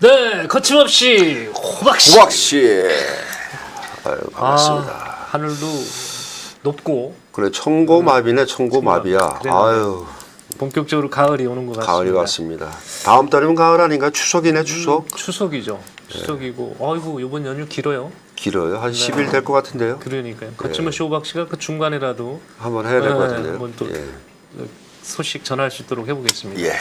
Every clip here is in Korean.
네, 거침없이 호박씨. 호박 씨. 아유, 반갑습니다. 아, 하늘도 높고 그래 청고마비네 청고마비야. 그래요. 아유 본격적으로 가을이 오는 것 같습니다. 가을이 왔습니다. 다음 달이면 가을 아닌가? 추석이네 추석. 추석이죠. 추석이고, 아이고 이번 연휴 길어요. 길어요. 한 10일 될 것 같은데요. 그러니까요. 거침없이 호박씨가 그 중간에라도 한번 해야 될것 네, 같은데요. 한번 또 예. 소식 전할 수 있도록 해보겠습니다. 예.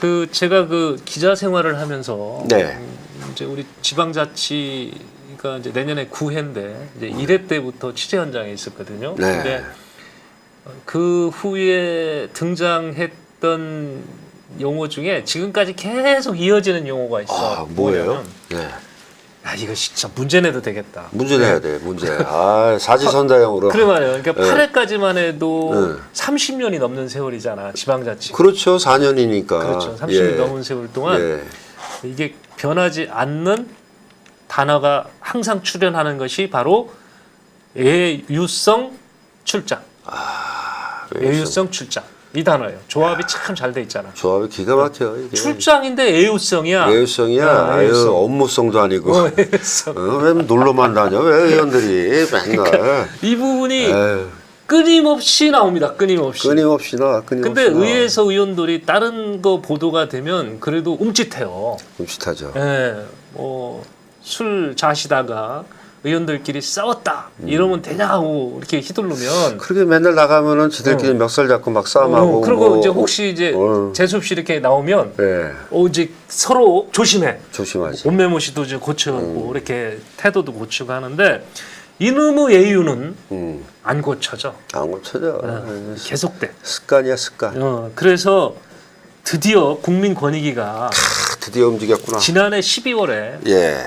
그 제가 그 기자 생활을 하면서 네. 음, 이제 우리 지방자치가 이제 내년에 9회인데 이제 1회 때부터 취재 현장에 있었거든요. 네. 근데 그 후에 등장했던 용어 중에 지금까지 계속 이어지는 용어가 있어. 아 뭐예요? 네. 아 이거 진짜 문제 내도 되겠다. 문제 내야 돼. 문제. 아 사지선다형으로. 그래 말이에요. 그러니까 네. 8회까지만 해도 네. 30년이 넘는 세월이잖아. 지방자치. 그렇죠. 4년이니까. 그렇죠. 30년 넘은 세월 동안 예. 이게 변하지 않는 단어가 항상 출현하는 것이 바로 예유성 출장. 아, 예유성 출장. 이 단어예요. 조합이 참 잘 돼 있잖아. 조합이 기가 막혀 이게. 출장인데 예유성이야. 예유성이야. 어, 아유 예유성. 업무성도 아니고. 어, 예유성. 어, 왜 놀러만 다녀? 왜 의원들이 맨날. 이 부분이 에휴, 끊임없이 나옵니다. 끊임없이. 끊임없이 나. 끊임없이 근데 나. 의회에서 의원들이 다른 거 보도가 되면 그래도 움찔해요. 끔찍하죠. 예, 뭐술 자시다가 의원들끼리 싸웠다 이러면 되냐고 이렇게 휘둘르면 그렇게 맨날 나가면은 지들끼리 멱살 잡고 막 싸움하고. 어, 그리고 뭐, 이제 혹시 이제 어. 재수 없이 이렇게 나오면 예, 어 이제 서로 조심해 조심하지. 옷매무시도 이제 고쳐고 음. 이렇게 태도도 고치고 하는데 이놈의 예유는 음, 안 고쳐져 안 고쳐져. 어, 예, 계속돼. 습관이야 습관. 어, 그래서 드디어 국민권익위가 아, 드디어 움직였구나. 지난해 12월에 예.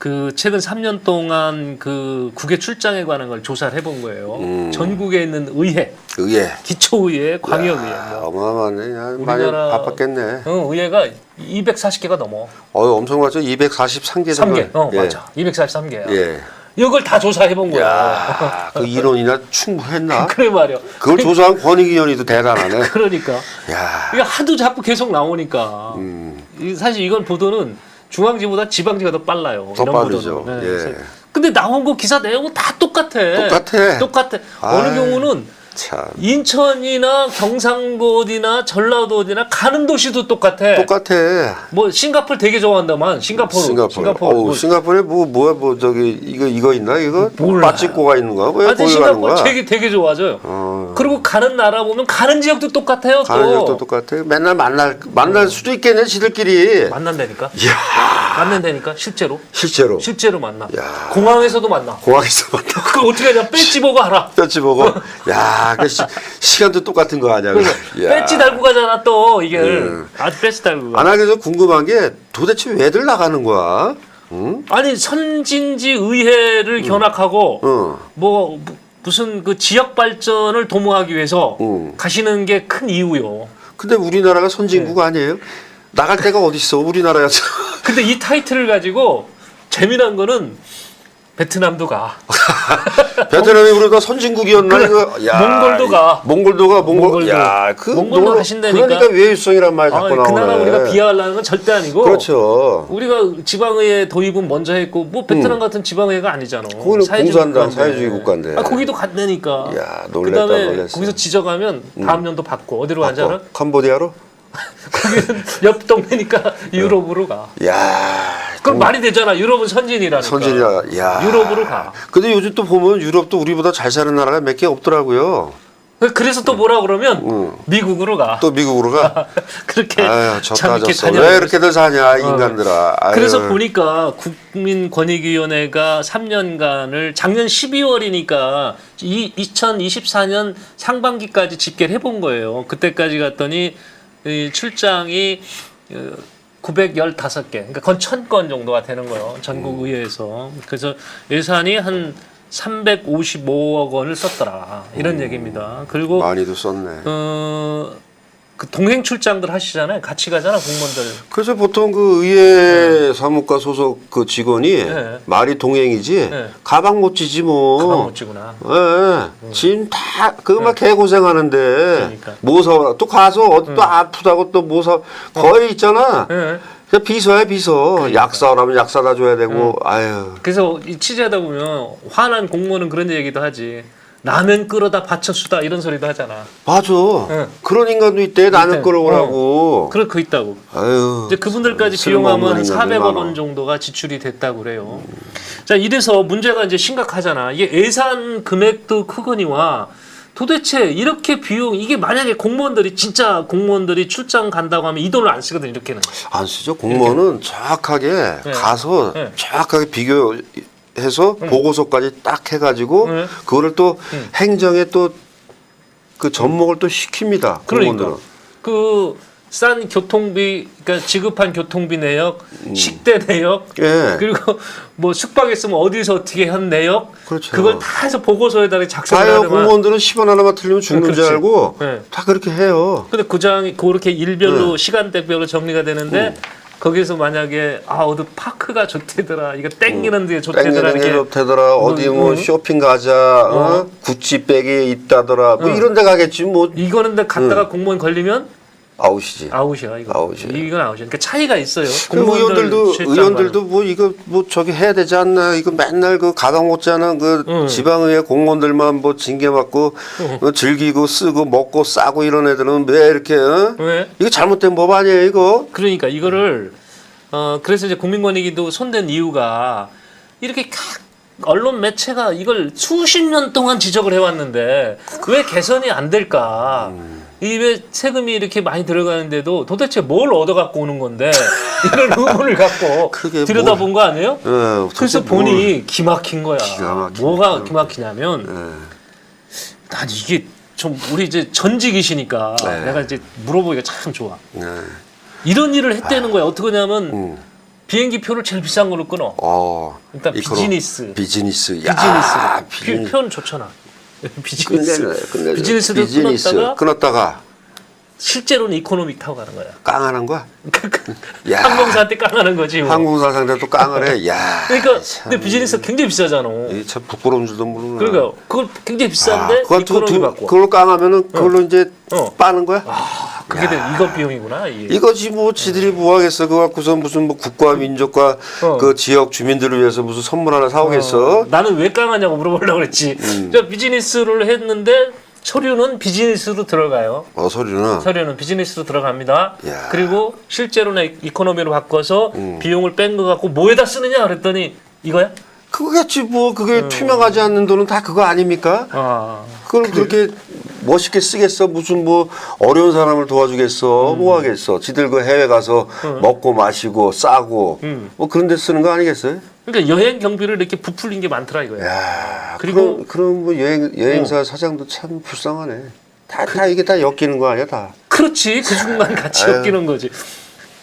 그 최근 3년 동안 그 국외 출장에 관한 걸 조사를 해본 거예요. 음. 전국에 있는 의회, 의회. 기초의회, 광역의회, 아, 뭐. 어마어마하네. 야, 많이 우리나라- 바빴겠네. 어, 의회가 240개가 넘어. 어, 엄청 많죠. 243개 3개. 어, 예. 맞아. 243개야. 예. 이걸 다 조사해 본 거야. 야, 그 인원이나 충분했나? 그래 말이야. 그걸 조사한 권익위원회도 대단하네. 그러니까 야. 이게 하도 자꾸 계속 나오니까 음. 이- 사실 이건 보도는 중앙지보다 지방지가 더 빨라요. 더 이런 빠르죠. 보도는. 네, 예. 그래서 근데 나온 거 기사 내용은 다 똑같아. 똑같아. 똑같아. 어느 아이. 경우는 참. 인천이나 경상도 어디나 전라도 어디나 가는 도시도 똑같아. 똑같아. 뭐 싱가폴 되게 좋아한다만 싱가포르. 싱가포르. 싱가포르. 어우, 뭐, 싱가포르에 뭐 뭐야 뭐 저기 이거 이거 있나 이거 몰라. 빠찌꼬가 있는 거야? 왜 하여튼 거기 가는 싱가포르 거야? 되게 되게 좋아져요. 어. 그리고 가는 나라 보면 가는 지역도 똑같아요. 가는 또. 적도 똑같아. 맨날 만날 만날 수도 있겠네 지들끼리. 만난다니까. 이야. 만난다니까 실제로. 실제로 실제로 만나. 야. 공항에서도 만나. 공항에서 만나. 그 어떻게 하냐? 배지 보고 알아. 뼈치 보고 야, 그 시, 시간도 똑같은 거 아니야? 배지 달고 가잖아 또 이게 음. 아주 배지 달고 가. 안 하게 서 궁금한 게 도대체 왜들 나가는 거야? 응? 아니 선진지 의회를 견학하고 응. 뭐 무- 무슨 그 지역 발전을 도모하기 위해서 응. 가시는 게 큰 이유요. 근데 우리나라가 선진국 네. 아니에요? 나갈 데가 어디 있어? 우리나라에서. 근데 이 타이틀을 가지고 재미난 거는 베트남도 가. 베트남이 우리가 선진국이었나 그래. 이거? 야, 몽골도 가. 몽골도 가. 몽골. 몽골도. 야, 그 몽골도 가신다니까. 그러니까 외유성이란 말 아, 자꾸 그 나오네. 나라 우리가 비하하려는 건 절대 아니고. 그렇죠. 우리가 지방의회 도입은 먼저 했고 뭐 베트남 같은 지방의회가 아니잖아. 거기는 공산당. 사회주의 국가인데. 아, 거기도 간다니까. 야, 놀랬다, 그다음에 놀랬어. 음. 거기서 지적하면 다음 년도 받고 어디로? 어, 캄보디아로? 거기는 옆 동네니까 유럽으로 가. 야, 그럼 말이 되잖아. 유럽은 선진이라니까. 선진이야. 야. 유럽으로 가. 근데 요즘 또 보면 유럽도 우리보다 잘 사는 나라가 몇 개 없더라고요. 그래서 또 뭐라 그러면 응. 미국으로 가. 또 미국으로 가. 그렇게 아유, 참 졌다 이렇게 졌어. 다녀. 왜 이렇게들 사냐, 이 인간들아. 아유. 그래서 보니까 국민권익위원회가 3년간을 작년 12월이니까 이 2024년 상반기까지 집계를 해본 거예요. 그때까지 갔더니 이 출장이 어, 915개, 그러니까 건 1000건 정도가 되는 거예요. 전국 의회에서. 그래서 예산이 한 355억 원을 썼더라. 이런 얘기입니다. 그리고 많이도 썼네. 어, 그 동행 출장들 하시잖아요. 같이 가잖아 공무원들. 그래서 보통 그 의회 사무과 소속 그 직원이 네. 말이 동행이지 네. 가방 못 지지 뭐. 가방 못 지구나. 예, 지금 다 그막 개 고생하는데 그러니까. 모사 또 가서 어디 또 아프다고 또 모사 거의 있잖아. 예. 그냥 비서야 비서. 그러니까. 약 사오라면 약 사다 줘야 되고. 아유. 그래서 이 취재하다 보면 화난 공무원은 그런 얘기도 하지. 라면 끓여다 받쳐주다 이런 소리도 하잖아. 맞아. 네. 그런 인간도 있대. 나는. 끌어오라고. 그럴 거 있다고. 아유. 이제 그분들까지 비용하면 한 인간들 400억 많아. 원 정도가 지출이 됐다고 그래요. 자, 이래서 문제가 이제 심각하잖아. 이게 예산 금액도 크거니와 도대체 이렇게 비용 이게 만약에 공무원들이 진짜 공무원들이 출장 간다고 하면 이 돈을 안 쓰거든 이렇게는. 안 쓰죠. 공무원은 정확하게 네. 가서 네. 정확하게 비교 해서 보고서까지 딱 해가지고 네. 그거를 또 행정에 또 그 접목을 또 시킵니다. 그러니까 공무원들은. 그싼 교통비, 그러니까 지급한 교통비 내역, 식대 내역, 음. 예. 그리고 뭐 숙박했으면 어디서 어떻게 한 내역, 그렇죠. 걸다 해서 보고서에다 작성을 하는. 공무원들은 10원 하나만 틀리면 죽는 줄 그렇지. 알고 네. 다 그렇게 해요. 근데 구장이 그렇게 일별로 네. 시간대별로 정리가 되는데 거기서 만약에 아 어디 파크가 좋대더라 이거 땡기는 데 좋대더라 땡기는 게 이렇게 좋대더라. 어디 뭐 음. 쇼핑 가자. 어? 구찌백이 있다더라. 뭐 어. 이런 데 가겠지. 뭐 이거는 데 갔다가 공무원 걸리면 아웃이지. 아웃이야 이거 아웃이에요. 이건 아웃이야 그러니까 차이가 있어요 그 공무원들 의원들도. 의원들도 뭐 이거 뭐 저기 해야 되지 않나 이거 맨날 그 가방 못 자는 그 응. 지방의회 공무원들만 뭐 징계 받고 어, 즐기고 쓰고 먹고 싸고 이런 애들은 왜 이렇게 어? 왜? 이거 잘못된 법 아니에요 이거 그러니까 이거를 어 그래서 이제 국민권익위도 손댄 이유가 이렇게 각 언론 매체가 이걸 수십 년 동안 지적을 해왔는데 왜 개선이 안 될까? 이왜 세금이 이렇게 많이 들어가는데도 도대체 뭘 얻어 갖고 오는 건데 이런 의문을 갖고 그게 들여다본 거 아니에요? 어, 그래서 보니 기막힌 거야. 뭐가 기막히냐면 예. 난 이게 좀 우리 이제 전직이시니까 네. 내가 이제 물어보기가 참 좋아. 예. 이런 일을 했다는 거야. 어떻게 하냐면 음. 비행기 표를 제일 비싼 걸로 끊어. 어. 일단 비즈니스. 비즈니스. 비즈니스. 비즈니스. 표현 좋잖아. 비즈니스. 끝내네, 끝내네. 비즈니스도 비즈니스. 끊었다가 끊었다가 실제로는 이코노믹 타고 가는 거야. 깡하는 거야. 야. 항공사한테 깡하는 거지. 뭐. 항공사 상대 또 깡을 해. 야. 그러니까 참. 근데 비즈니스 굉장히 비싸잖아. 이게 참 부끄러운 줄도 모르는. 그러니까 그걸 굉장히 비싼데 그건 두, 이코노미 두, 받고. 그걸로 깡하면은 그걸로 이제 어. 빠는 거야? 아, 그게 돼. 이거 비용이구나. 이게. 이거지 뭐 지들이 뭐 하겠어? 그거 갖고서 무슨 뭐 국가 민족과 어. 그 지역 주민들을 위해서 무슨 선물 하나 사오겠어? 나는 왜 깡하냐고 물어보려고 그랬지. 음. 저 비즈니스를 했는데 서류는 비즈니스로 들어가요. 어 소리는 서류는 비즈니스로 들어갑니다. 야. 그리고 실제로는 이코노미로 바꿔서 음. 비용을 뺀 거 갖고 뭐에다 쓰느냐 그랬더니 이거야? 그거겠지 뭐 그게 투명하지 않는 돈은 다 그거 아닙니까? 아. 그걸 그렇게 멋있게 쓰겠어? 무슨 뭐 어려운 사람을 도와주겠어? 뭐 하겠어? 지들 그 해외 가서 먹고 마시고 싸고 음. 뭐 그런 데 쓰는 거 아니겠어요? 그러니까 여행 경비를 이렇게 부풀린 게 많더라 이거야. 야, 그리고- 그리고 그런 뭐 여행 여행사 사장도 참 불쌍하네. 다 다 이게 다 엮이는 거 아니야 다. 그렇지 그 순간 같이 아유. 엮이는 거지.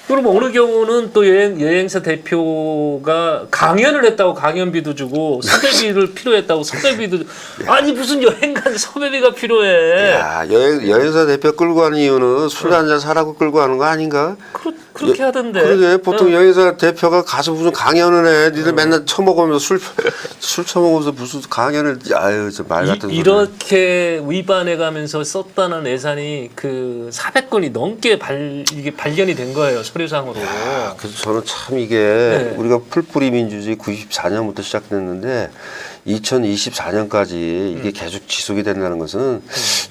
그럼 어느 경우는 또 여행 여행사 대표가 강연을 했다고 강연비도 주고 섭외비를 필요했다고 섭외비도 주- 아니 무슨 여행 간 섭외비가 필요해. 야 여행 여행사 대표 끌고 가는 이유는 술 한 잔 사라고 끌고 가는 거 아닌가? 그렇, 그렇게 하던데. 그러게 보통 어. 여행사 대표가 가서 무슨 강연을 해. 니들 맨날 처먹으면서 술 술 처먹으면서 무슨 강연을 아유 저 말 같은 이, 소리. 이렇게 위반해 가면서 썼다는 예산이 그 400건이 넘게 발 이게 발견이 된 거예요 서류상으로. 그래서 저는 참 이게 네. 우리가 풀뿌리 민주주의 94년부터 시작됐는데 2024년까지 음. 이게 계속 지속이 된다는 것은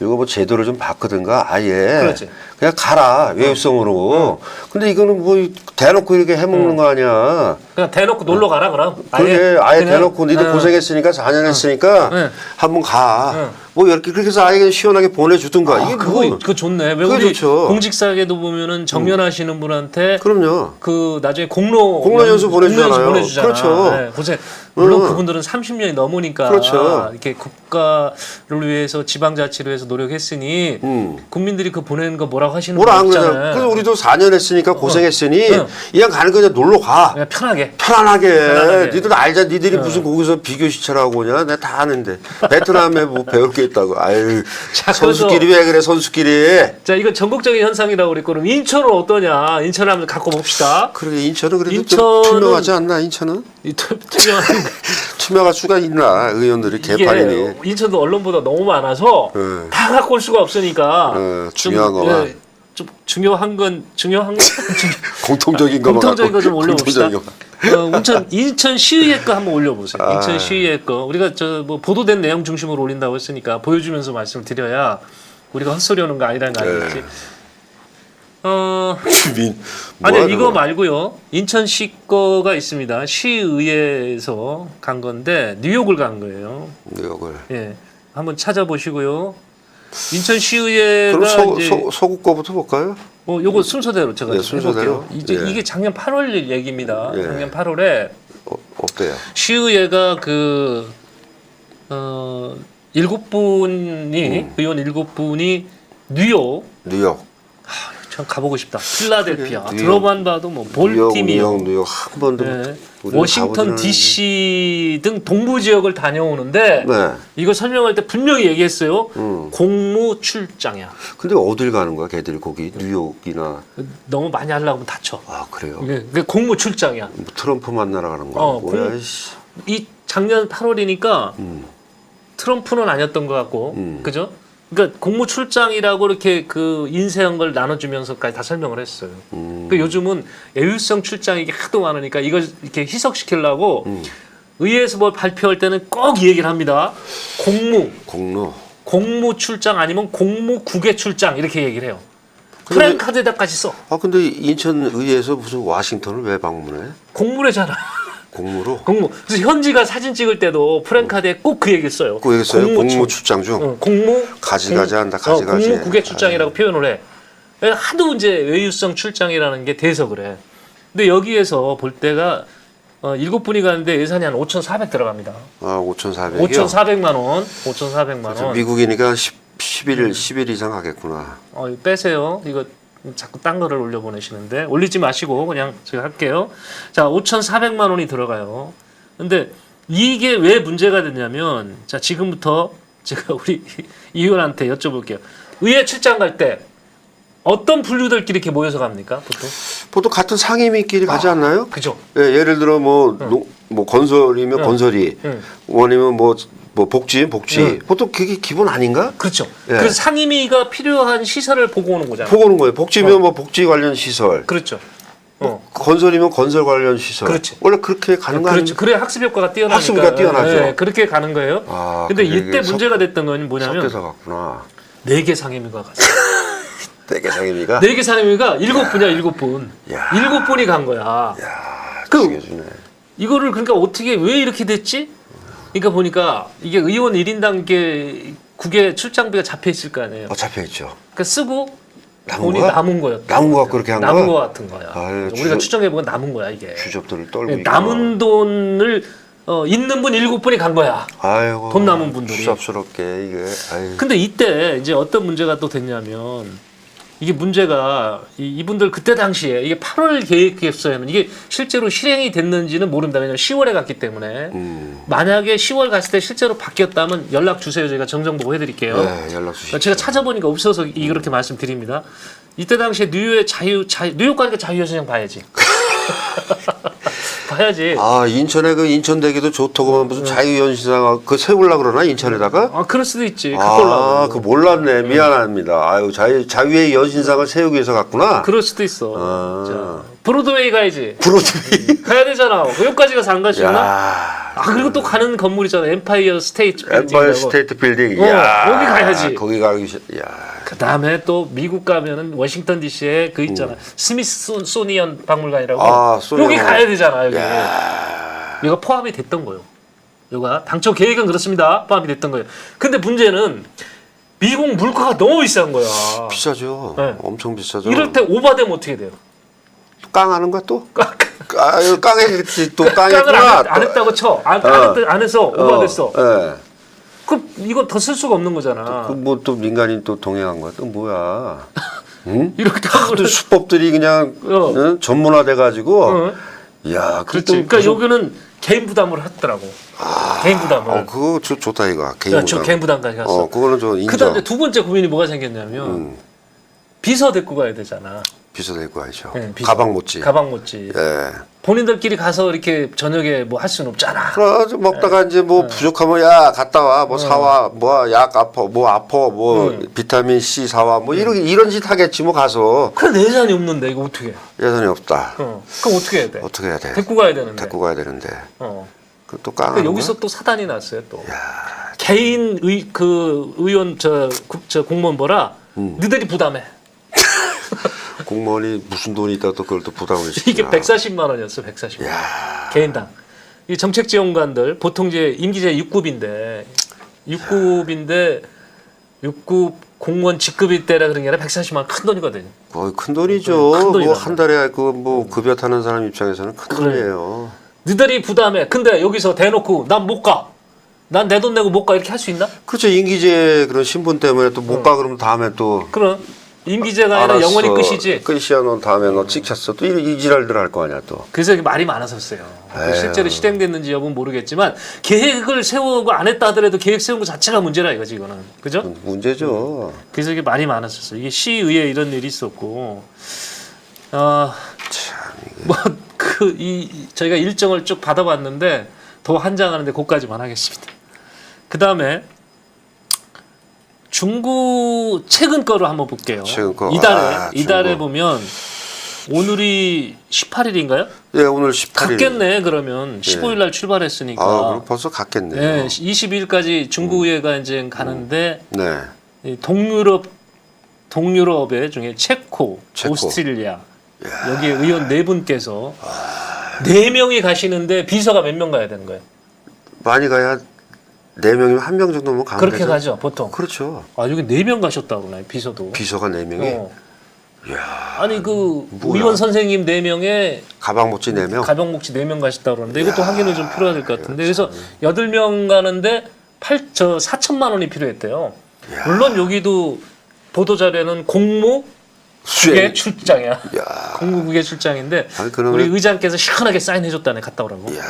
이거 뭐 제도를 좀 바꾸든가 아예 그렇지. 그냥 가라 외유성으로. 근데 이거는 뭐 대놓고 이렇게 해먹는 거 아니야. 그냥 대놓고 놀러 가라 그럼. 그게 아예 그냥, 대놓고 니들 어. 고생했으니까 4년 했으니까 네. 한번 가. 네. 뭐 이렇게 그렇게 해서 아예 그냥 시원하게 보내주든가. 이게 아, 그거 뭐. 그거 좋네. 왜 우리 좋죠. 공직사에도 보면은 정년하시는 분한테 그럼요. 그 나중에 공로 공로 연수 보내주잖아요. 공로 연수 보내주잖아. 그렇죠. 네, 고생. 물론 음. 그분들은 30년이 넘으니까 그렇죠. 이렇게 국가를 위해서 지방자치를 위해서 노력했으니 음. 국민들이 그 보내는 거 뭐라 뭐라고 하시는 뭐라 안분 그러잖아. 그래서 우리도 4년 했으니까 고생했으니 응. 그냥 가는 거 그냥 놀러 가. 그냥 편하게. 편안하게. 편안하게. 니들 알자. 니들이 무슨 거기서 비교 시찰하고 오냐. 내가 다 아는데. 베트남에 뭐 배울 게 있다고. 아유. 자, 선수끼리 왜 그래, 선수끼리. 자, 이건 전국적인 현상이라고 그랬고 그럼 인천은 어떠냐? 인천을 한번 갖고 봅시다. 그러게 인천은 그래도 인천은- 좀 투명하지 않나, 인천은? 이 투- 투명한 투명할 수가 있나, 의원들이 개판이니. 이게 인천도 언론보다 너무 많아서 응. 다 갖고 올 수가 없으니까 어, 좀, 중요한 거만. 예, 좀 중요한 건 중요한 건 공통적인 것만 공통적인 거좀 갖고, 올려봅시다. 공통적인 것만. 어, 인천 인천 시의회 거 한번 올려보세요. 아. 인천 시의회 거 우리가 저 뭐 보도된 내용 중심으로 올린다고 했으니까 보여주면서 말씀을 드려야 우리가 헛소리 하는 거 아니라는 거 아니겠지. 네. 어 주민. 아니 뭐야, 이거 그거. 말고요. 인천시 거가 있습니다. 시의회에서 간 건데 뉴욕을 간 거예요. 뉴욕을. 예, 한번 찾아보시고요. 인천 시의회가 그럼 서, 이제 서, 서구 거부터 볼까요? 어, 요거 순서대로 제가 네, 좀 순서대로. 해볼게요. 이제 예. 이게 작년 8월 얘기입니다. 예. 작년 8월에 어, 어때요? 시의회가 그 어, 일곱 분이 음. 의원 일곱 분이 뉴욕 뉴욕. 참 가보고 싶다. 필라델피아 그래. 들어만 봐도 뭐 뉴욕, 볼티미어 뉴욕, 뉴욕 한 번도 예, 우리는 워싱턴 D.C. 등 동부 지역을 다녀오는데 네. 이거 설명할 때 분명히 얘기했어요. 음. 공무 출장이야. 근데 어딜 가는 거야, 걔들이 거기 뉴욕이나 너무 많이 하려고 하면 다쳐. 아 그래요? 그게 공무 출장이야. 뭐 트럼프 만나러 가는 거야? 어, 뭐야? 공- 씨. 이 작년 8월이니까 음. 트럼프는 아니었던 것 같고, 음. 그죠? 그러니까 공무 출장이라고 이렇게 그 인쇄한 걸 나눠주면서까지 다 설명을 했어요. 음. 그 요즘은 애유성 출장이 하도 많으니까 이걸 이렇게 희석시키려고 음. 의회에서 뭘 발표할 때는 꼭 이 얘기를 합니다. 공무, 공로. 공무 출장 아니면 공무 국외 출장 이렇게 얘기를 해요. 프랭카드에다까지 써. 아 근데 인천 의회에서 무슨 와싱턴을 왜 방문해? 공무래잖아. 공무로? 공무. 그래서 현지가 사진 찍을 때도 프랭카드에 꼭 그 얘기 써요. 그 얘기했어요. 공무 공무 출- 출장 중. 어, 공무 가지가지 공- 한다, 가지가지. 어, 공무 국외 출장이라고 표현을 해. 하도 이제 외유성 출장이라는 게 돼서 그래. 근데 여기에서 볼 때가 어, 일곱 분이 가는데 예산이 한 5,400 들어갑니다. 아 5,400이요. 5,400만 원, 5,400만 원. 미국이니까 10, 10일 10일 이상 하겠구나. 어, 빼세요. 이거 자꾸 딴 거를 올려 보내시는데 올리지 마시고 그냥 제가 할게요. 자, 5,400만 원이 들어가요. 근데 이게 왜 문제가 됐냐면 자, 지금부터 제가 우리 이 의원한테 여쭤볼게요. 의회 출장 갈 때 어떤 분류들끼리 이렇게 모여서 갑니까? 보통? 보통 같은 상임위끼리 가지 않나요? 그죠? 예, 예를 들어 뭐, 농- 뭐 건설이면 응. 건설이, 응. 아니면 뭐, 뭐 복지, 복지. 응. 보통 그게 기본 아닌가? 그렇죠. 예. 그래서 상임위가 필요한 시설을 보고 오는 거잖아요. 보고 오는 거예요. 복지면 뭐 복지 관련 시설, 그렇죠. 어. 건설이면 건설 관련 시설. 그렇지. 원래 그렇게 가는 거 그렇죠. 그래야 학습 효과가 뛰어나니까. 학습 효과가 뛰어나죠. 예, 그렇게 가는 거예요. 아, 근데 이때 섞- 문제가 됐던 건 뭐냐면 섞여서 갔구나. 네개 상임위가 갔어요. 되게 상임위가. 네개 상임위가 일곱 분이야 일곱 분. 야. 일곱 분이 간 거야. 야, 그- 죽여주네. 이거를 그러니까 어떻게 왜 이렇게 됐지? 그러니까 보니까 이게 의원 1인당 게 국외 출장비가 잡혀 있을 거 아니에요. 어, 잡혀 있죠. 그러니까 쓰고 남은 돈이 거야? 남은 거였다. 남은 거 그렇게 한 남은 거야? 거 같은 거야. 아유, 우리가 주저- 추정해 보면 남은 거야 이게. 주접들을 떨고. 네, 남은 돈을 어, 있는 분 일곱 분이 간 거야. 아이고. 돈 남은 분들이. 수잡스럽게 이게. 아유. 근데 이때 이제 어떤 문제가 또 됐냐면 이게 문제가 이, 이분들 그때 당시에 이게 8월 계획서에는 이게 실제로 실행이 됐는지는 모릅니다. 왜냐면 10월에 갔기 때문에 음. 만약에 10월 갔을 때 실제로 바뀌었다면 연락 주세요. 저희가 정정 보고 해드릴게요. 네, 연락 주시죠. 제가 찾아보니까 없어서 이렇게 말씀드립니다. 이때 당시에 뉴욕의 자유, 자유 뉴욕 가니까 자유여신상 봐야지. 봐야지. 아 인천에 그 인천대교도 좋다고만 무슨 자유연시상 그 세울라 그러나 인천에다가? 아 그럴 수도 있지. 아. 그 몰랐네. 미안합니다. 아유, 자유, 자유의 연신상을 세우기 위해서 갔구나. 그럴 수도 있어. 아. 자, 브로드웨이 가야지. 브로드웨이. 가야 되잖아. 여기까지 가서 안 가시나? 야. 아 그리고 또 가는 건물 있잖아. 엠파이어 스테이트 엠파이어 빌딩이라고. 스테이트 빌딩. 어, 야. 여기 가야지. 거기 가기 싫. 야. 그 다음에 또 미국 가면은 워싱턴 D.C.에 그 있잖아. 스미소니언 박물관이라고. 음. 아, 소니언. 여기 가야 되잖아. 여기. 야. 이거 포함이 됐던 거예요. 이거가 당초 계획은 그렇습니다. 포함이 됐던 거예요. 근데 문제는 미국 물가가 너무 비싼 거야. 비싸죠. 네. 엄청 비싸죠. 이럴 때 오바되면 어떻게 돼요? 깡하는 거야 또? 아, 이거 깡했지 또 깡을 깡했구나. 안, 했, 안 했다고 쳐. 안, 어. 안, 했, 안 해서 오바됐어. 예. 그 이거 더 쓸 수가 없는 거잖아. 그 뭐 또 민간인 또 동행한 거야 또 뭐야? 이렇게 한또 수법들이 그냥 어. 응? 전문화돼 가지고 어. 야 그렇지. 그러니까 여기는 개인 부담으로 했더라고. 개인 부담을. 어 그거 좋, 좋다 이거 개인 야, 저 부담. 개인 부담까지 갔어. 어 그거는 좀 인정. 그다음에 두 번째 고민이 뭐가 생겼냐면 음, 비서 데리고 가야 되잖아. 비서 데리고 가야죠. 네, 비서. 가방 못 지. 가방 못 지. 예. 본인들끼리 가서 이렇게 저녁에 뭐 할 수는 없잖아. 좀 먹다가 이제 뭐 부족하면 야 갔다 와 뭐 사와 뭐약 아파 뭐 아파 뭐 응. 비타민 C 사와 뭐 이런 이런 짓 하겠지 뭐 가서 그래 내산이 없는데 이거 어떻게? 해? 예산이 없다. 어. 그럼 어떻게 해야 돼? 어떻게 해야 돼? 데리고 가야 되는데. 데리고 가야 되는데 어. 그또 깡. 그러니까 여기서 또 사단이 났어요 또. 개인 의 그 의원 저, 국- 저 공무원 보라. 음. 너희들이 부담해. 공무원이 무슨 돈이 있다 또 그걸 또 부담을 시키냐. 이게 140만 원이었어 140만 원. 야. 개인당. 이 정책 지원관들 보통 이제 임기제 6급인데 6급인데 6급 공무원 직급일 때라 그런 게 아니라 140만 원 큰 돈이거든요. 거의 큰 돈이죠. 큰. 뭐 한 달에 그 뭐 급여 타는 사람 입장에서는 큰 그래. 돈이에요. 너희들이 부담해. 근데 여기서 대놓고 난 못 가. 난 내 돈 내고 못 가 이렇게 할 수 있나? 그렇죠. 임기제 그런 신분 때문에 또 못 가 그러면 다음에 또 그럼 임기제가 아니라 알았어. 영원히 끝이지. 끝이야. 넌 다음에 너 찍혔어. 또 이, 이 지랄들 할 거 아니야 또. 그래서 이게 말이 많았었어요. 에휴. 실제로 실행됐는지 여부는 모르겠지만 계획을 세우고 안 했다 하더라도 계획 세운 것 자체가 문제라 이거지 이거는. 그죠? 문제죠. 그래서 이게 말이 많았었어요. 이게 시의회 이런 일이 있었고, 어, 뭐그 이 저희가 일정을 쭉 받아봤는데 더 한장하는데 그까지만 하겠습니다. 그 다음에 중구 최근 거로 한번 볼게요. 최근 거. 이달에 아, 이달에 중구. 보면 오늘이 18일인가요? 예, 오늘 18일. 갔겠네 그러면 15일 날 출발했으니까. 아, 그럼 벌써 갔겠네요. 네, 22일까지 중구의회가 이제 가는데 네. 이 동유럽 동유럽의 중에 체코, 체코. 오스트리아 여기 의원 네 분께서 네 명이 가시는데 비서가 몇 명 가야 되는 거예요. 많이 가야 네 명이면 한 명 정도면 가면 그렇게 되죠. 가죠 보통. 그렇죠. 아 여기 네 명 가셨다 그러네 비서도. 비서가 네 명이 어. 이야, 아니 그 뭐야. 의원 선생님 네 명에 가방 못지 네 명. 가병 목지 네 명 가셨다 그러는데 이것도 확인을 좀 필요해야 될것 같은데 그래서 음. 여덟 명 가는데 팔 저 4천만 원이 필요했대요. 물론 여기도 보도 자료에는 공무 국외 출장이야. 야. 공무국외 출장인데 아니, 그러면- 우리 의장께서 시원하게 사인해 줬다네 갔다 오라고. 야,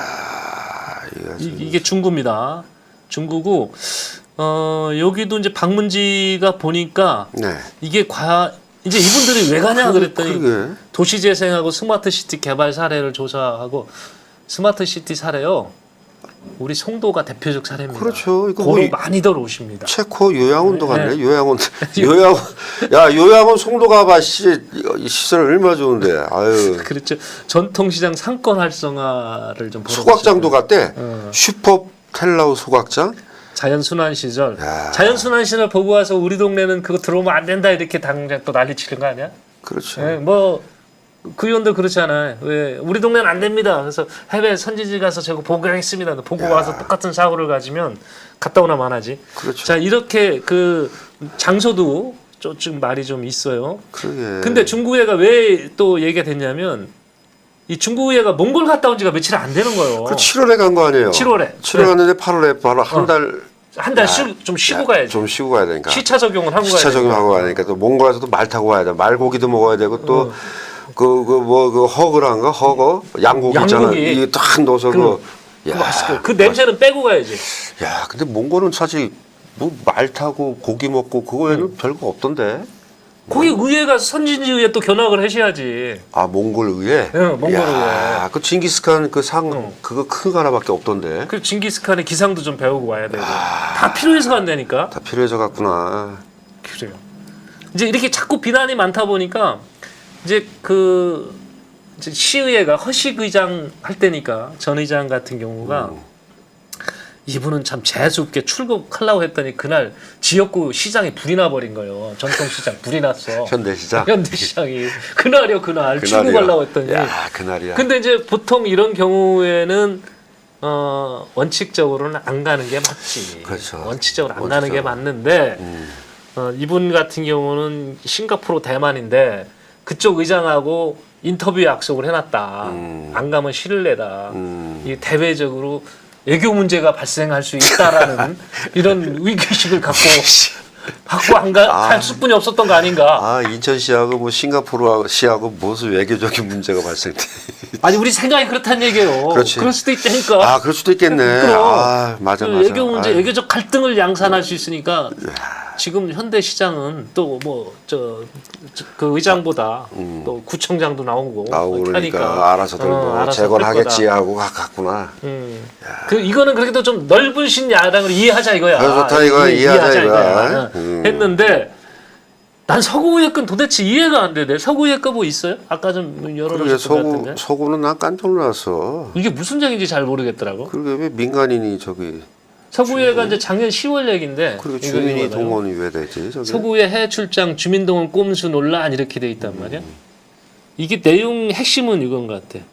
이거 이, 이게 중구입니다. 중구고 어 여기도 이제 방문지가 보니까 네. 이게 과 이제 이분들이 왜 가냐 그랬더니 그러게. 도시재생하고 스마트시티 개발 사례를 조사하고 스마트시티 사례요. 우리 송도가 대표적 사례입니다. 그렇죠. 이거 고로 뭐 이- 많이들 오십니다. 체코 요양원도 네. 갔네. 요양원. 요양원. 야, 요양원 송도 가봐. 씨, 이 시설 얼마나 좋은데. 아유. 그렇죠. 전통시장 상권 활성화를 좀 소각장도. 갔대. 어. 슈퍼 텔라우 소각장. 자연순환 시절. 야. 자연순환 시절 보고 와서 우리 동네는 그거 들어오면 안 된다 이렇게 당장 또 난리 치는 거 아니야? 그렇죠. 예, 뭐 그의원들 그렇잖아요. 왜 우리 동네는 안 됩니다. 그래서 해외 선진지 가서 제가 보고하겠습니다. 보고 와서 똑같은 사고를 가지면 갔다 오나 마나지. 그렇죠. 자 이렇게 그 장소도 좀 말이 좀 있어요. 그러게. 근데 중국회가 왜 또 얘기가 됐냐면 이 중국회가 몽골 갔다 온 지가 며칠 안 되는 거예요. 그 7월에 간 거 아니에요? 7월에. 7월에 갔는데 8월에 바로 한 어. 달. 한달 야, 좀 쉬고 야, 가야지. 좀 쉬고 가야 되니까. 시차 적용을 하고 시차 가야 적용하고 되니까. 가니까 또 몽골에서 또말 타고 가야 돼. 말 고기도 먹어야 되고 또 그 그 뭐 그 허그란가 허거 양고기 있잖아. 양고기. 이게 딱 넣어서 그- 그. 그그 냄새는 빼고 가야지. 야, 근데 몽골은 사실 뭐 말 타고 고기 먹고 그거에는 음. 별거 없던데. 거기 의회가 선진지 의회 또 견학을 하셔야지. 아 몽골 의회? 응, 몽골 야, 의회. 그 징기스칸 그상 응. 그거 큰 거 하나밖에 없던데. 그 징기스칸의 기상도 좀 배우고 와야 되고 아. 다 필요해서 간다니까. 다 필요해져 갔구나. 그래요. 이제 이렇게 자꾸 비난이 많다 보니까 이제 그 이제 시의회가 허식 의장 할 때니까 전 의장 같은 경우가 음. 이분은 참 재수없게 출국하려고 했더니 그날 지역구 시장에 불이 나버린 거예요. 전통시장 불이 났어. 현대시장. 현대시장이 그날이요 그날. 출국하려고 했더니 야, 그날이야. 근데 이제 보통 이런 경우에는 어 원칙적으로는 안 가는 게 맞지. 그렇죠. 원칙적으로 안 가는 게 원칙적으로. 맞는데 음. 어, 이분 같은 경우는 싱가포르 대만인데 그쪽 의장하고 인터뷰 약속을 해놨다. 음. 안 가면 실을 내다. 음. 이 대외적으로 외교 문제가 발생할 수 있다라는 이런 위기의식을 갖고 받고 안갈 수뿐이 없었던 거 아닌가? 아 인천시하고 뭐 싱가포르 시하고 무슨 외교적인 문제가 발생돼. 아니 우리 생각이 그렇다는 얘기예요. 그렇지. 럴 수도 있다니까. 아 그럴 수도 있겠네. 그럼. 아 맞아 그 맞아. 외교 문제, 아, 외교적 갈등을 양산할 수 있으니까 지금 현대 시장은 또 뭐 저 그 의장보다 또 구청장도 나오고 음. 나오고 그러니까 하니까. 알아서들 어, 뭐 알아서 재건하겠지 할. 하고 가- 갔구나. 음. 그 이거는 그래도 좀 넓으신 야당을 이해하자 이거야. 아, 좋다, 이거야. 이해- 이해하자, 이거야. 어. 음. 했는데 난 서구의회권 도대체 이해가 안 되네. 서구의회권 뭐 있어요? 아까 좀 열어놓으신 것 서구 같은데. 서구는 난 깜짝 놀랐어. 이게 무슨 얘기인지 잘 모르겠더라고. 그러게 왜 민간인이 저기 서구의회가 이제 작년 10월 얘기인데. 그리고 이거 주민이 이거잖아요. 동원이 왜 되지? 저기 서구의 해외 출장 주민동원 꼼수 논란 이렇게 돼 있단 말이야. 이게 내용 핵심은 이건 것 같아.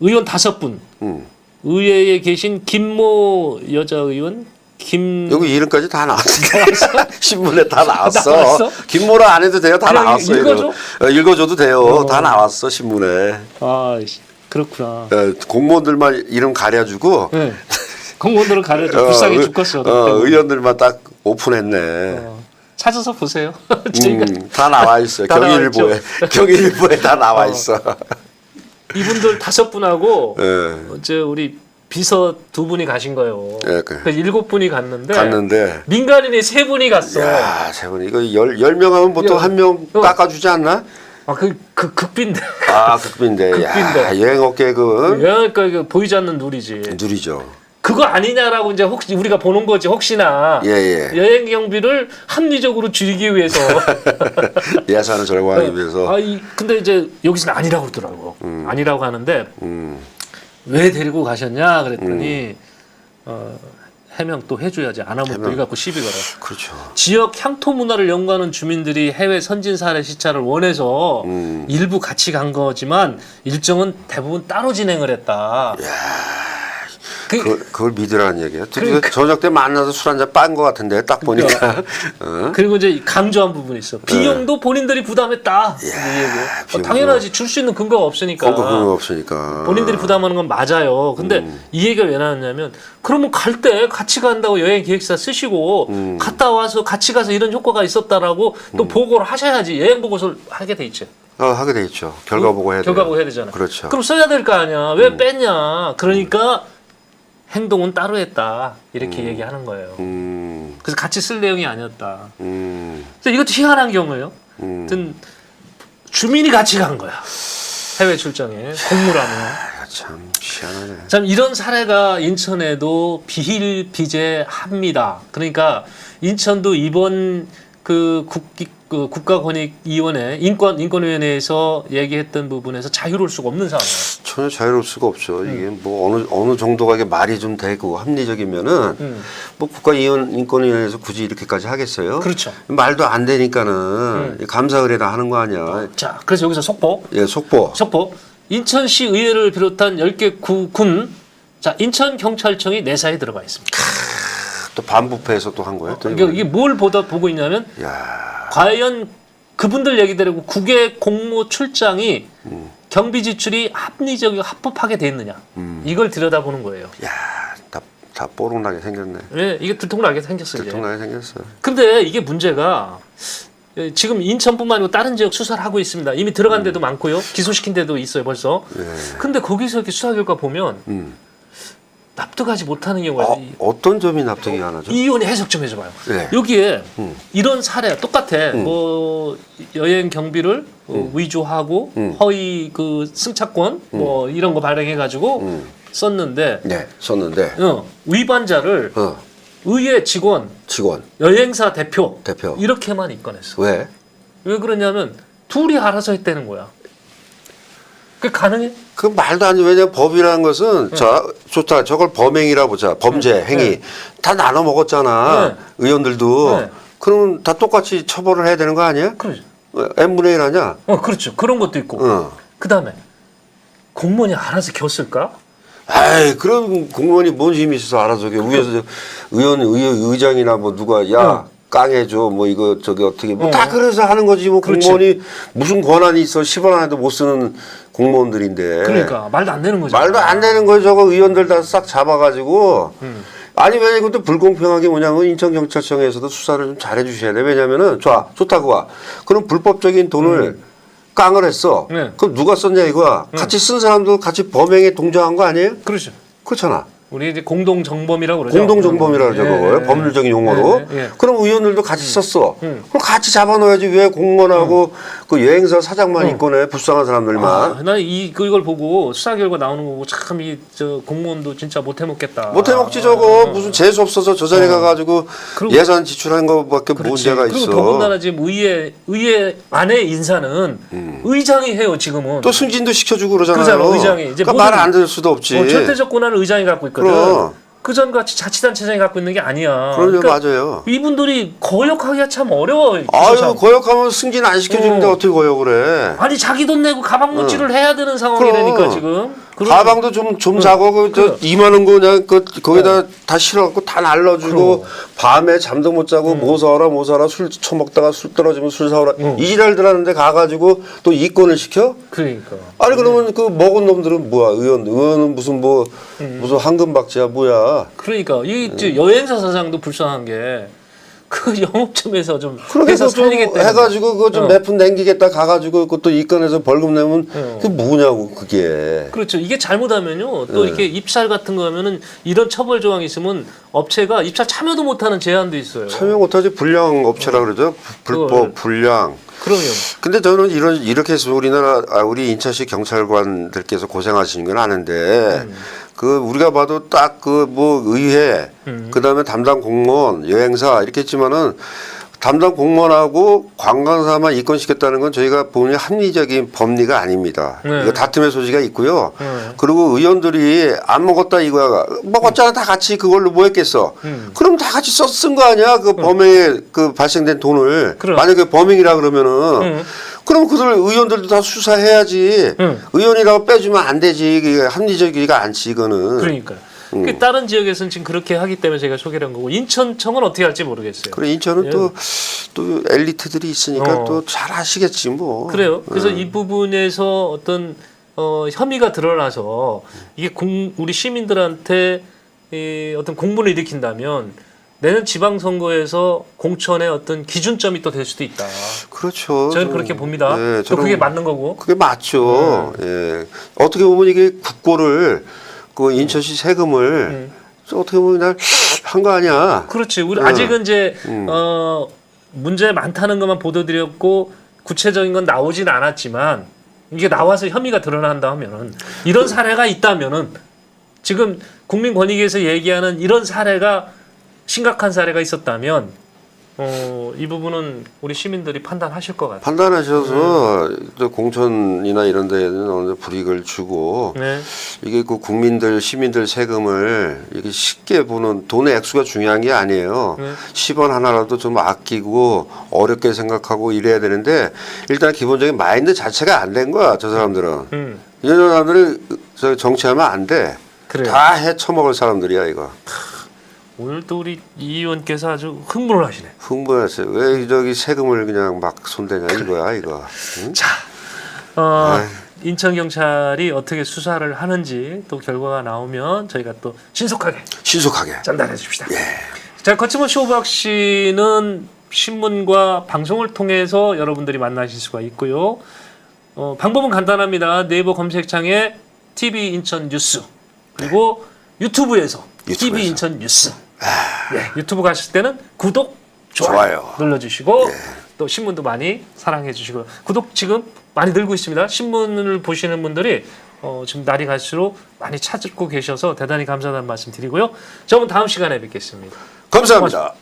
의원 다섯 분, 음. 의회에 계신 김모 여자 의원, 김 여기 이름까지 다 나왔어. 신문에 다 나왔어. 나왔어? 김모라 안 해도 돼요. 다 그냥 나왔어. 읽어줘? 이거. 어, 읽어줘도 돼요. 다 나왔어 신문에. 아 그렇구나. 어, 공무원들만 이름 가려주고 네. 공무원들을 가려줘 어, 불쌍해 의- 죽겠어. 어, 의원들만 딱 오픈했네. 어, 찾아서 보세요. 저희가 음, 다 나와. 다 나와 경일일보에 경일일보에 다 나와 있어. 이분들 다섯 분하고 예, 어제 우리 비서 두 분이 가신 거예요. 예, 그- 그 일곱 분이 갔는데 갔는데 민간인이 세 분이 갔어. 야, 세분 이거 열, 열 명 하면 보통 야, 한명 어. 깎아주지 않나? 아그 그 극빈데. 아, 극빈데. 야, 극빈데. 여행 업계 그 그러니까 이거 보이지 않는 누리지. 누리죠. 그거 아니냐라고 이제 혹시 우리가 보는 거지 혹시나 예, 예. 여행 경비를 합리적으로 줄이기 위해서. 예산을 절감하기 위해서. 아, 이, 근데 이제 여기서는 아니라고 그러더라고. 아니라고 하는데 음, 왜 데리고 가셨냐 그랬더니 어, 해명 또 해줘야지 안 하면 또 해명. 이갖고 시비 걸어. 그렇죠. 지역 향토 문화를 연구하는 주민들이 해외 선진 사례 시찰을 원해서 음. 일부 같이 간 거지만 일정은 대부분 따로 진행을 했다. 그, 그, 그걸 믿으라는 얘기야. 그러니까. 저녁 때 만나서 술 한잔 빤 것 같은데 딱 보니까. 어? 그리고 이제 강조한 부분이 있어. 비용도 본인들이 부담했다. 이 얘기. 어. 당연하지 줄 수 있는 근거가 없으니까. 그거 없으니까. 본인들이 부담하는 건 맞아요. 근데 음. 이 얘기가 왜 나왔냐면 그러면 갈 때 같이 간다고 여행 기획사 쓰시고 음. 갔다 와서 같이 가서 이런 효과가 있었다라고 또 보고를 하셔야지 여행 보고서를 하게 돼 있죠. 어, 하게 돼 있죠. 결과 보고 해야 돼. 결과 보고 해야 되잖아. 그렇죠. 그럼 써야 될 거 아니야. 왜 뺐냐? 그러니까 행동은 따로 했다. 이렇게 얘기하는 거예요. 음, 그래서 같이 쓸 내용이 아니었다. 음, 그래서 이것도 희한한 경우예요. 음. 하여튼 주민이 같이 간 거야. 해외 출장에 공무라면. 아, 참 희한하네. 참 이런 사례가 인천에도 비일비재합니다. 그러니까 인천도 이번 그 국기 그 국가권익위원회 인권 인권위원회에서 얘기했던 부분에서 자유로울 수가 없는 상황이에요. 전혀 자유로울 수가 없죠. 이게 음. 뭐 어느 어느 정도가 이게 말이 좀 되고 합리적이면은 음. 뭐 국가 이원 인권위원회에서 굳이 이렇게까지 하겠어요? 그렇죠. 말도 안 되니까는 감사 의뢰나 하는 거 아니야. 자, 그래서 여기서 속보, 예, 속보. 속보. 인천시 의회를 비롯한 10개 구, 군, 자 인천 경찰청이 내사에 들어가 있습니다. 또 반부패에서 또 한 거예요. 또 이게, 이게 뭘 보다 보고 있냐면 야, 과연 그분들 얘기대로 국외 공무 출장이 음. 경비 지출이 합리적이고 합법하게 돼 있느냐 이걸 들여다보는 거예요. 야, 다, 다 뽀록나게 생겼네. 예, 이게 들통나게 생겼어요. 들통나게 생겼어. 근데 이게 문제가 예, 지금 인천뿐만 아니고 다른 지역 수사를 하고 있습니다. 이미 들어간 데도 많고요. 기소시킨 데도 있어요, 벌써. 네. 근데 거기서 이렇게 수사 결과 보면 음. 납득하지 못하는 경우가 어, 어떤 점이 납득이 안 하죠? 이 의원이 해석 좀 해줘봐요. 네. 여기에 음. 이런 사례 똑같아. 뭐 여행 경비를 어, 위조하고 음. 허위 그 승차권 뭐 이런 거 발행해가지고 음. 썼는데 네, 썼는데 어, 위반자를 어, 의회 직원, 직원 여행사 대표, 대표 이렇게만 입건했어. 왜? 왜 그러냐면 둘이 알아서 했다는 거야. 그 가능해? 그 말도 안 돼. 왜냐면 법이라는 것은 네. 자 좋다. 저걸 범행이라 보자. 범죄 행위 다 나눠 먹었잖아. 네. 의원들도 네. 그럼 다 똑같이 처벌을 해야 되는 거 아니야? 그러죠. n분의 1 하냐? 어, 그렇죠. 그런 것도 있고. 어. 그 다음에 공무원이 알아서 겼을까? 아이 그럼 공무원이 뭔 힘이 있어서 알아서 게 위에서 저 의원 의, 의장이나 뭐 누가 야 어. 깡해줘 뭐 이거 저기 어떻게 뭐다 어. 그래서 하는 거지 뭐 그렇지. 공무원이 무슨 권한이 있어 10원 하나도 못 쓰는 공무원들인데 그러니까 말도 안 되는 거죠. 말도 안 되는 거예요 저거 의원들 다 싹 잡아가지고 음. 아니 왜 이것도 불공평하게 뭐냐면 인천 경찰청에서도 수사를 좀 잘해 주셔야 돼. 왜냐면은 좋아 좋다고 와. 그럼 불법적인 돈을 깡을 했어. 네. 그럼 누가 썼냐 이거야. 같이 쓴 사람도 같이 범행에 동조한 거 아니에요? 그렇죠. 그렇잖아. 우리 이제 공동 정범이라고 그러죠. 공동 정범이라 그러죠, 예, 그걸. 예, 법률적인 용어로. 예, 예. 그럼 의원들도 같이 썼어. 음. 그럼 같이 잡아넣어야지 왜 공무원하고 그 여행사 사장만 있거네, 불쌍한 사람들만. 아, 나이 그걸 보고 수사 결과 나오는 거 보고 참 이 저 공무원도 진짜 못 해먹겠다. 못 해 먹지 저거 무슨 재수 없어서 저 자리 가가지고 어. 그리고- 예산 지출한 거밖에 그렇지. 문제가 그리고 있어. 더군다나 지금 의회 의회 안에 인사는 의장이 해요 지금은. 음. 또 승진도 시켜주고 그러잖아요. 그러잖아, 의장이. 이제 그러니까 모든- 말안 들을 수도 없지. 어, 절대적 권한을 의장이 갖고 있거든. 그럼. 그전 같이 자치단체장이 갖고 있는 게 아니야. 그럼요, 그러니까 맞아요. 이분들이 거역하기가 참 어려워. 아유. 거역하면 승진 안 시켜주는데 어. 어. 떻게 거역을 해? 아니 자기 돈 내고 가방 묻지를 해야 되는 상황이라니까 그럼. 지금. 가방도 좀 좀 사고 그 저. 어. 2만 원 그냥 그 거기다 다 실어갖고 다 날라주고. 밤에 잠도 못 자고 뭐 사와라 뭐 사와라 술 처먹다가 술 떨어지면 술 사오라 응. 이 지랄들 하는데 가가지고 또 이권을 시켜? 그러니까. 아니 그러면 그 먹은 놈들은 뭐야 의원 의원은 무슨 뭐 음. 무슨 황금박쥐야 뭐야? 그러니까 이 이제 여행사 사장도 불쌍한 게 그 영업점에서 좀 그렇게 해서 좀 살리겠다. 해가지고 그거 좀 어. 몇푼 남기겠다 가가지고 그것도 이권에서 벌금 내면 어. 그게 뭐냐고 그게. 그렇죠. 이게 잘못하면요. 또 네. 이렇게 입찰 같은 거 하면은 이런 처벌 조항이 있으면 업체가 입찰 참여도 못하는 제한도 있어요. 참여 못하지 불량 업체라 그러죠. 불법 그걸- 불량. 그러면 근데 저는 이런 이렇게 해서 우리나라 아, 우리 인천시 경찰관들께서 고생하시는 건 아는데 그 우리가 봐도 딱 그 뭐 의회 음. 그다음에 담당 공무원 여행사 이렇게 했지만은 담당 공무원하고 관광사만 이권시켰다는 건 저희가 보는 합리적인 법리가 아닙니다. 네. 이거 다툼의 소지가 있고요. 네. 그리고 의원들이 안 먹었다 이거야. 먹었잖아 다 같이 그걸로 뭐 했겠어. 음. 그럼 다 같이 썼쓴 거 아니야? 그 범행에 그 발생된 돈을. 그럼. 만약에 범행이라 그러면은 음. 그럼 그들 의원들도 다 수사해야지. 음. 의원이라고 빼주면 안 되지. 이게 합리적이가 않지 이거는. 그러니까. 음. 그 다른 지역에서는 지금 그렇게 하기 때문에 제가 소개를 한 거고 인천청은 어떻게 할지 모르겠어요. 그래 인천은 예. 또또 엘리트들이 있으니까 어. 또잘 하시겠지 뭐. 그래요. 그래서 음. 이 부분에서 어떤 어, 혐의가 드러나서 이게 공, 우리 시민들한테 이 어떤 공분을 일으킨다면 내년 지방선거에서 공천의 어떤 기준점이 또 될 수도 있다. 그렇죠. 저는 그렇게 봅니다. 예, 또 저는 그게 맞는 거고. 그게 맞죠. 예. 어떻게 보면 이게 국고를 그 인천시 세금을 음. 어떻게 보면 그냥 한거 아니야. 그렇지. 우리 음. 아직은 이제 음. 어, 문제 많다는 것만 보도드렸고 구체적인 건 나오진 않았지만 이게 나와서 혐의가 드러난다 하면은 이런 사례가 있다면은 지금 국민권익위에서 얘기하는 이런 사례가 심각한 사례가 있었다면 어, 이 부분은 우리 시민들이 판단하실 것 같아요. 판단하셔서 또 공천이나 이런 데는 어느 정도 불이익을 주고 네. 이게 그 국민들 시민들 세금을 이게 쉽게 보는 돈의 액수가 중요한 게 아니에요. 네. 10원 하나라도 좀 아끼고 어렵게 생각하고 이래야 되는데 일단 기본적인 마인드 자체가 안 된 거야 저 사람들은. 음. 이런 사람들을 저 정치하면 안 돼. 그래요. 다 해쳐먹을 사람들이야 이거. 오늘 또 우리 이 의원께서 아주 흥분을 하시네. 흥분했어요. 왜 저기 세금을 그냥 막 손대냐 이거야 이거. 응? 자, 어. 인천 경찰이 어떻게 수사를 하는지 또 결과가 나오면 저희가 또 신속하게 신속하게. 전달해 줍시다. 예. 자, 거침없이 쇼박 씨는 신문과 방송을 통해서 여러분들이 만나실 수가 있고요. 어, 방법은 간단합니다. 네이버 검색창에 TV 인천 뉴스 그리고 유튜브에서 TV 유튜브에서. 인천 뉴스. 네, 유튜브 가실 때는 구독, 좋아요, 좋아요. 눌러주시고 또 신문도 많이 사랑해 주시고 구독 지금 많이 늘고 있습니다. 신문을 보시는 분들이 어, 지금 날이 갈수록 많이 찾고 계셔서 대단히 감사하다는 말씀 드리고요. 저는 다음 시간에 뵙겠습니다. 감사합니다.